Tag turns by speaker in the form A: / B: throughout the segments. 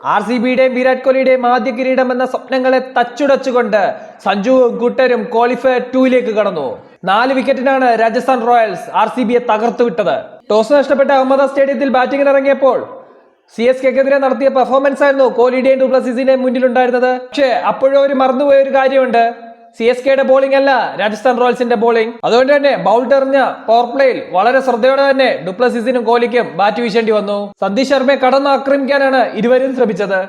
A: R C ബിയുടെയും വിരാട് കോഹ്ലിയുടെയും ആദ്യ കിരീടം എന്ന സ്വപ്നങ്ങളെ തച്ചുടച്ചുകൊണ്ട് സഞ്ജുവും കൂട്ടരും ക്വാളിഫയർ ടൂയിലേക്ക് കടന്നു. നാല് വിക്കറ്റിനാണ് രാജസ്ഥാൻ റോയൽസ് ആർ സി ബിയെ തകർത്തു വിട്ടത്. ടോസ് നഷ്ടപ്പെട്ട അഹമ്മദാബാദ് സ്റ്റേഡിയത്തിൽ ബാറ്റിംഗിന് ഇറങ്ങിയപ്പോൾ സി എസ് കെക്കെതിരെ നടത്തിയ പെർഫോമൻസ് ആയിരുന്നു കോഹ്ലിയുടെയും ഡുപ്ലസിസിന്റെയും മുന്നിലുണ്ടായിരുന്നത്. പക്ഷേ അപ്പോഴും അവർ മറന്നുപോയ ഒരു കാര്യമുണ്ട്. സി എസ് കെയുടെ ബോളിംഗ് അല്ല രാജസ്ഥാൻ റോയൽസിന്റെ ബോളിംഗ് അതുകൊണ്ട് തന്നെ ബൗൾട്ട് എറിഞ്ഞ പവർ പ്ലേയിൽ വളരെ ശ്രദ്ധയോടെ തന്നെ ഡുപ്ലസിസിനും കോഹ്ലിക്കും ബാറ്റ് വീശേണ്ടി വന്നു. സന്ദീപ് ശർമ്മയെ കടന്ന് ആക്രമിക്കാനാണ് ഇരുവരും ശ്രമിച്ചത്.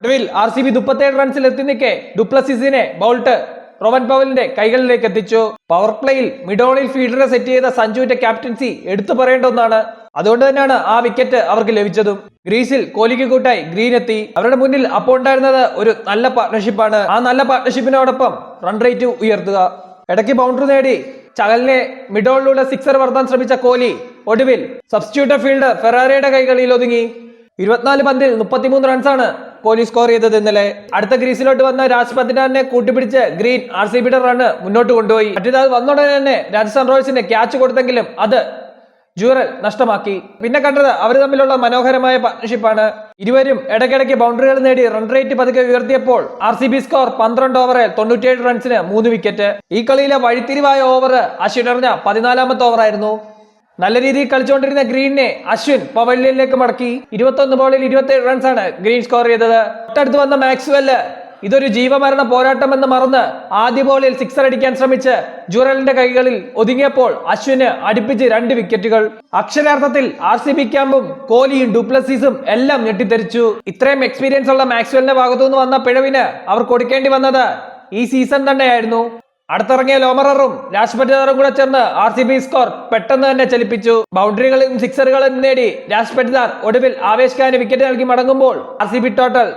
A: ഒടുവിൽ ആർ സി ബി മുപ്പത്തേഴ് റൺസിൽ എത്തി നിൽക്കെ ഡുപ്ലസിസിനെ ബൗൾട്ട് റോവൻ പവലിന്റെ കൈകളിലേക്ക് എത്തിച്ചു. പവർ പ്ലേയിൽ മിഡോണിൽ ഫീൽഡറെ സെറ്റ് ചെയ്ത സഞ്ജുവിന്റെ ക്യാപ്റ്റൻസി എടുത്തു പറയേണ്ട ഒന്നാണ്. അതുകൊണ്ട് തന്നെയാണ് ആ വിക്കറ്റ് അവർക്ക് ലഭിച്ചതും. ഗ്രീസിൽ കോഹ്ലിക്ക് കൂട്ടായി ഗ്രീൻ എത്തി. അവരുടെ മുന്നിൽ അപ്പോൾ ഉണ്ടായിരുന്നത് ഒരു നല്ല പാർട്ട്ണർഷിപ്പാണ് ആ നല്ല പാർട്ട്ണർഷിപ്പിനോടൊപ്പം റൺ റേറ്റ് ഉയർത്തുക. ഇടയ്ക്ക് ബൗണ്ടറി നേടി. ചകലിനെ മിഡോളിലൂടെ സിക്സർ വർത്താൻ ശ്രമിച്ച കോഹ്ലി ഒടുവിൽ സബ്സ്റ്റിറ്റ്യൂട്ട് ഫീൽഡർ ഫെറാറിയുടെ കൈകളിൽ ഒതുങ്ങി. ഇരുപത്തിനാല് പന്തിൽ മുപ്പത്തിമൂന്ന് റൺസാണ് കോഹ്ലി സ്കോർ ചെയ്തത് ഇന്നലെ. അടുത്ത ഗ്രീസിലോട്ട് വന്ന രാജ് പതിനാറിനെ കൂട്ടിപ്പിടിച്ച് ഗ്രീൻ ആർ സി ബിയുടെ റണ്ണ് മുന്നോട്ട് കൊണ്ടുപോയി. മറ്റേത് വന്നുടനെ തന്നെ രാജസ്ഥാൻ റോയൽസിന് ക്യാച്ച് കൊടുത്തെങ്കിലും അത് ജൂറൽ നഷ്ടമാക്കി. പിന്നെ കണ്ടത് അവർ തമ്മിലുള്ള മനോഹരമായ പാർട്ണർഷിപ്പാണ് ഇരുവരും ഇടയ്ക്കിടയ്ക്ക് ബൗണ്ടറികൾ നേടി റൺ റേറ്റ് പതുക്കെ ഉയർത്തിയപ്പോൾ ആർ സി ബി സ്കോർ പന്ത്രണ്ട് ഓവറിൽ തൊണ്ണൂറ്റിയേഴ് റൺസിന് മൂന്ന് വിക്കറ്റ് ഈ കളിയിലെ വഴിത്തിരിവായ ഓവർ അശ്വിൻ എറിഞ്ഞ പതിനാലാമത്തെ ഓവറായിരുന്നു നല്ല രീതിയിൽ കളിച്ചുകൊണ്ടിരുന്ന ഗ്രീനിനെ അശ്വിൻ പവലിയനിലേക്ക് മടക്കി. ഇരുപത്തൊന്ന് ബോളിൽ ഇരുപത്തിയേഴ് റൺസാണ് ഗ്രീൻ സ്കോർ ചെയ്തത്. തൊട്ടടുത്ത് വന്ന മാക്സ്വെൽ ഇതൊരു ജീവമരണ പോരാട്ടം എന്ന് മറന്ന് ആദ്യ ബോളിൽ സിക്സർ അടിക്കാൻ ശ്രമിച്ച് ജുറലിന്റെ കൈകളിൽ ഒതുങ്ങിയപ്പോൾ അശ്വിന് അടുപ്പിച്ച് രണ്ട് വിക്കറ്റുകൾ അക്ഷരാർത്ഥത്തിൽ ആർ സി ബി ക്യാമ്പും കോഹ്ലിയും ഡുപ്ലസീസും എല്ലാം ഞെട്ടിത്തെറിച്ചു. ഇത്രയും എക്സ്പീരിയൻസ് ഉള്ള മാക്സ്വെലിന്റെ ഭാഗത്തുനിന്ന് വന്ന പിഴവിന് അവർ കൊടുക്കേണ്ടി വന്നത് ഈ സീസൺ തന്നെയായിരുന്നു. അടുത്തിറങ്ങിയ ലോമററും രാജ് പറ്റിദാറും കൂടെ ചേർന്ന് ആർ സി ബി സ്കോർ പെട്ടെന്ന് തന്നെ ചലിപ്പിച്ചു. ബൗണ്ടറികളും സിക്സറുകളും നേടി രാജ് പറ്റിദാർ ഒടുവിൽ ആവേശ് ഖാന് വിക്കറ്റ് നൽകി മടങ്ങുമ്പോൾ ആർ സി ബി ടോട്ടൽ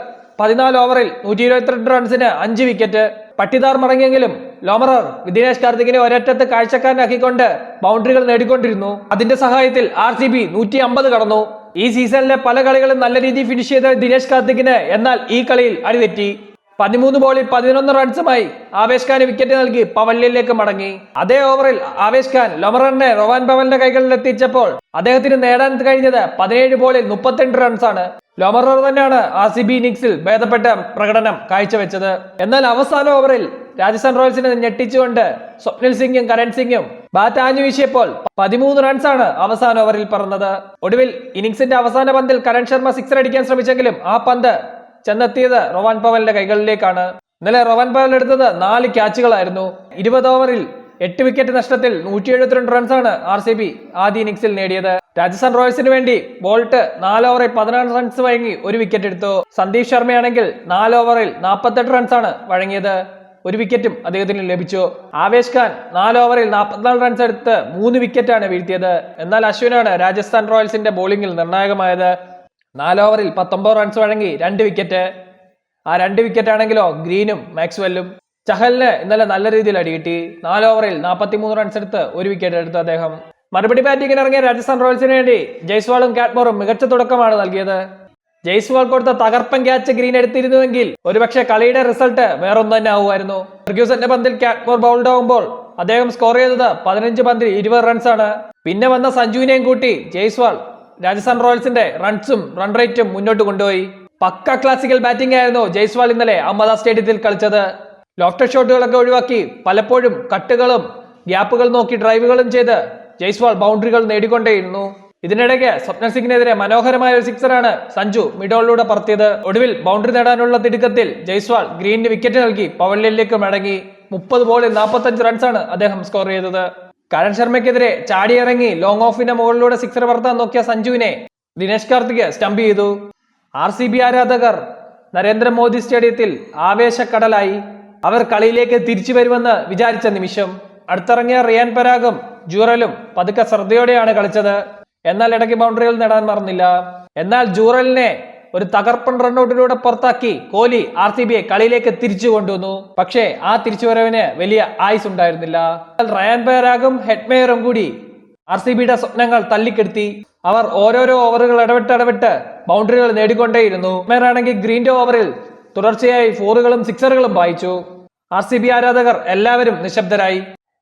A: പതിനാല് ഓവറിൽ നൂറ്റി ഇരുപത്തിരണ്ട് റൺസിന് അഞ്ച് വിക്കറ്റ്. പട്ടിദാർ മടങ്ങിയെങ്കിലും ലോമറർ വിദിനേഷ് കാർത്തികിനെ ഒരറ്റത്ത് കാഴ്ചക്കാരനാക്കിക്കൊണ്ട് ബൗണ്ടറികൾ നേടിക്കൊണ്ടിരുന്നു. അതിന്റെ സഹായത്തിൽ ആർ സി ബി നൂറ്റി അമ്പത് കടന്നു. ഈ സീസണിലെ പല കളികളും നല്ല രീതിയിൽ ഫിനിഷ് ചെയ്ത ദിനേശ് കാർത്തികിന് എന്നാൽ ഈ കളിയിൽ അടിതെറ്റി. പതിമൂന്ന് ബോളിൽ പതിനൊന്ന് റൺസുമായി ആവേശ് ഖാന് വിക്കറ്റ് നൽകി പവലിലേക്ക് മടങ്ങി. അതേ ഓവറിൽ ആവേശ് ഖാൻ ലൊമറിനെ റോവാൻ പവലിന്റെ കൈകളിൽ എത്തിച്ചപ്പോൾ അദ്ദേഹത്തിന് നേടാൻ കഴിഞ്ഞത് പതിനേഴ് ബോളിൽ മുപ്പത്തിരണ്ട് റൺസാണ്. ലോമറർ തന്നെയാണ് ആർ സി ബി ഇന്നിംഗ്സിൽ ഭേദപ്പെട്ട പ്രകടനം കാഴ്ചവെച്ചത്. എന്നാൽ അവസാന ഓവറിൽ രാജസ്ഥാൻ റോയൽസിനെ ഞെട്ടിച്ചുകൊണ്ട് സ്വപ്നിൽ സിംഗും കരൺ സിംഗും ബാറ്റ് ആഞ്ഞു വീശിയപ്പോൾ പതിമൂന്ന് റൺസാണ് അവസാന ഓവറിൽ പറന്നത്. ഒടുവിൽ ഇന്നിംഗ്സിന്റെ അവസാന പന്തിൽ കരൺ ശർമ്മ സിക്സർ അടിക്കാൻ ശ്രമിച്ചെങ്കിലും ആ പന്ത് ചെന്നെത്തിയത് റോവാൻ പവലിന്റെ കൈകളിലേക്കാണ്. ഇന്നലെ റോവാൻ പവൽ എടുത്തത് നാല് ക്യാച്ചുകളായിരുന്നു. ഇരുപത് ഓവറിൽ എട്ട് വിക്കറ്റ് നഷ്ടത്തിൽ നൂറ്റി എഴുപത്തിരണ്ട് റൺസാണ് ആർ സി ബി ആദ്യ ഇന്നിംഗ്സിൽ നേടിയത്. രാജസ്ഥാൻ റോയൽസിന് വേണ്ടി ബോൾട്ട് നാല് ഓവറിൽ പതിനാറ് റൺസ് വഴങ്ങി ഒരു വിക്കറ്റ് എടുത്തു. സന്ദീപ് ശർമ്മയാണെങ്കിൽ നാല് ഓവറിൽ നാൽപ്പത്തെട്ട് റൺസാണ് വഴങ്ങിയത്. ഒരു വിക്കറ്റും അദ്ദേഹത്തിന് ലഭിച്ചു. ആവേശ് ഖാൻ നാല് ഓവറിൽ നാൽപ്പത്തിനാല് റൺസ് എടുത്ത് മൂന്ന് വിക്കറ്റാണ് വീഴ്ത്തിയത്. എന്നാൽ അശ്വിനാണ് രാജസ്ഥാൻ റോയൽസിന്റെ ബോളിംഗിൽ നിർണായകമായത്. നാല് ഓവറിൽ പത്തൊമ്പത് റൺസ് വഴങ്ങി രണ്ട് വിക്കറ്റ് ആ രണ്ട് വിക്കറ്റ് ആണെങ്കിലോ ഗ്രീനും മാക്സ്വെല്ലും. ചഹലിന് ഇന്നലെ നല്ല രീതിയിൽ അടികിട്ടി നാല് ഓവറിൽ നാൽപ്പത്തി മൂന്ന് റൺസ് എടുത്ത് ഒരു വിക്കറ്റ് എടുത്തു അദ്ദേഹം. മറുപടി ബാറ്റിംഗിന് ഇറങ്ങിയ രാജസ്ഥാൻ റോയൽസിന് വേണ്ടി ജയ്സ്വാളും കാറ്റ്മോറും മികച്ച തുടക്കമാണ് നൽകിയത്. ജയ്സ്വാൾ കൊടുത്ത തകർപ്പൻ ക്യാച്ച് ഗ്രീൻ എടുത്തിരുന്നുവെങ്കിൽ ഒരുപക്ഷെ കളിയുടെ റിസൾട്ട് വേറൊന്നു തന്നെ ആവുമായിരുന്നു. ഫെർഗ്യൂസന്റെ പന്തിൽ കാറ്റ്മോർ ബൗൾഡ് ആവുമ്പോൾ അദ്ദേഹം സ്കോർ ചെയ്തത് പതിനഞ്ച് പന്തിൽ ഇരുപത് റൺസാണ് പിന്നെ വന്ന സഞ്ജുവിനെയും കൂട്ടി ജയ്സ്വാൾ രാജസ്ഥാൻ റോയൽസിന്റെ റൺസും റൺ റേറ്റും മുന്നോട്ട് കൊണ്ടുപോയി. പക്ക ക്ലാസിക്കൽ ബാറ്റിംഗ് ആയിരുന്നു ജയ്സ്വാൾ ഇന്നലെ അഹമ്മദാ സ്റ്റേഡിയത്തിൽ കളിച്ചത്. ലോഫ്റ്റർ ഷോട്ടുകളൊക്കെ ഒഴിവാക്കി പലപ്പോഴും കട്ടുകളും ഗ്യാപ്പുകൾ നോക്കി ഡ്രൈവുകളും ചെയ്ത് ജയ്സ്വാൾ ബൗണ്ടറികൾ നേടിക്കൊണ്ടേയിരുന്നു. ഇതിനിടയ്ക്ക് സ്വപ്ന സിംഗിനെതിരെ മനോഹരമായ ഒരു സിക്സറാണ് സഞ്ജു മിഡോളിലൂടെ പറത്തിയത്. ഒടുവിൽ ബൗണ്ടറി നേടാനുള്ള തിടുക്കത്തിൽ ജയ്സ്വാൾ ഗ്രീനിന് വിക്കറ്റ് നൽകി പവലിലേക്ക് മടങ്ങി. മുപ്പത് ബോളിൽ നാൽപ്പത്തഞ്ച് റൺസാണ് അദ്ദേഹം സ്കോർ ചെയ്തത്. കരൺ ശർമ്മയ്ക്കെതിരെ ചാടിയിറങ്ങി ലോങ് ഓഫിന്റെ മുകളിലൂടെ സിക്സർ പറത്താൻ നോക്കിയ സഞ്ജുവിനെ ദിനേശ് കാർത്തിക് സ്റ്റംപ് ചെയ്തു. ആർ സി ബി ആരാധകർ നരേന്ദ്രമോദി സ്റ്റേഡിയത്തിൽ ആവേശക്കടലായി. അവർ കളിയിലേക്ക് തിരിച്ചു വരുമെന്ന് വിചാരിച്ച നിമിഷം അടുത്തിറങ്ങിയ റിയാൻ പരാഗും ജൂറലും പതുക്കെ ശ്രദ്ധയോടെയാണ് കളിച്ചത്. എന്നാൽ ഇടയ്ക്ക് ബൗണ്ടറികൾ നേടാൻ മറന്നില്ല. എന്നാൽ ജൂറലിനെ ഒരു തകർപ്പൻ റണ്ണൌട്ടിലൂടെ പുറത്താക്കി കോഹ്ലി ആർ സി ബിയെ കളിയിലേക്ക് തിരിച്ചു കൊണ്ടുവന്നു. പക്ഷേ ആ തിരിച്ചുവരവിന് വലിയ ആയുസ് ഉണ്ടായിരുന്നില്ല. റയാൻ പരാഗും ഹെഡ്മേയറും കൂടി ആർ സി ബിയുടെ സ്വപ്നങ്ങൾ തല്ലിക്കെടുത്തി അവർ ഓരോരോ ഓവറുകൾ ഇടവിട്ട് ഇടവിട്ട് ബൗണ്ടറികൾ നേടിക്കൊണ്ടേയിരുന്നു. മേറാണെങ്കിൽ ഗ്രീന്റെ ഓവറിൽ തുടർച്ചയായി ഫോറുകളും സിക്സറുകളും വായിച്ചു. ആർ സി ബി ആരാധകർ എല്ലാവരും നിശബ്ദരായി.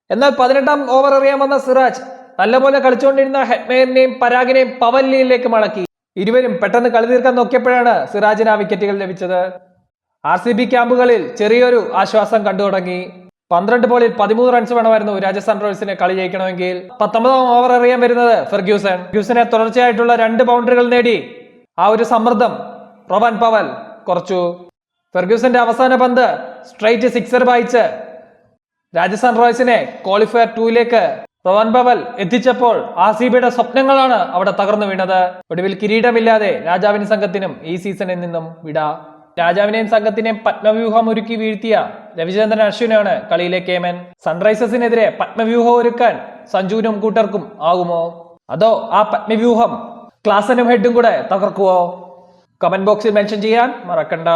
A: എന്നാൽ പതിനെട്ടാം ഓവർ എറിയാൻ വന്ന സിറാജ് നല്ലപോലെ കളിച്ചുകൊണ്ടിരുന്ന ഹെഡ്മേയറിനെയും പരാഗിനെയും പവലിയിലേക്ക് മടക്കി. ഇരുവരും പെട്ടെന്ന് കളി തീർക്കാൻ നോക്കിയപ്പോഴാണ് സിറാജിന് ആ വിക്കറ്റുകൾ ലഭിച്ചത്. ആർ സി ബി ക്യാമ്പുകളിൽ ചെറിയൊരു ആശ്വാസം കണ്ടു തുടങ്ങി. പന്ത്രണ്ട് ബോളിൽ പതിമൂന്ന് റൺസ് വേണമായിരുന്നു രാജസ്ഥാൻ റോയൽസിനെ കളി ജയിക്കണമെങ്കിൽ. പത്തൊമ്പതാം ഓവർ അറിയാൻ വരുന്നത് ഫെർഗ്യൂസൺ. ഫ്യൂസനെ തുടർച്ചയായിട്ടുള്ള രണ്ട് ബൗണ്ടറികൾ നേടി. ആ ഒരു സമ്മർദ്ദം റോബൻ പവൽ കുറച്ചു. ഫെർഗ്യൂസന്റെ അവസാന പന്ത് സ്ട്രൈറ്റ് സിക്സർ വായിച്ച് രാജസ്ഥാൻ റോയൽസിനെ ക്വാളിഫയർ ടൂയിലേക്ക് റോവൻ ബവൽ എത്തിച്ചപ്പോൾ ആർ സി ബിയുടെ സ്വപ്നങ്ങളാണ് അവിടെ തകർന്നു വീണത്. ഒടുവിൽ കിരീടമില്ലാതെ രാജാവിൻ സംഘത്തിനും ഈ സീസണിൽ നിന്നും വിട. രാജാവിനെയും സംഘത്തിനെയും പത്മവ്യൂഹം ഒരുക്കി വീഴ്ത്തിയ രവിചന്ദ്രൻ അശ്വിനാണ് കളിയിലെ കേമൻ. സൺറൈസേഴ്സിനെതിരെ പത്മവ്യൂഹം ഒരുക്കാൻ സഞ്ജുവിനും കൂട്ടർക്കും ആകുമോ? അതോ ആ പത്മവ്യൂഹം ക്ലാസനും ഹെഡും കൂടെ തകർക്കുവോ? കമന്റ് ബോക്സിൽ മെൻഷൻ ചെയ്യാൻ മറക്കണ്ട.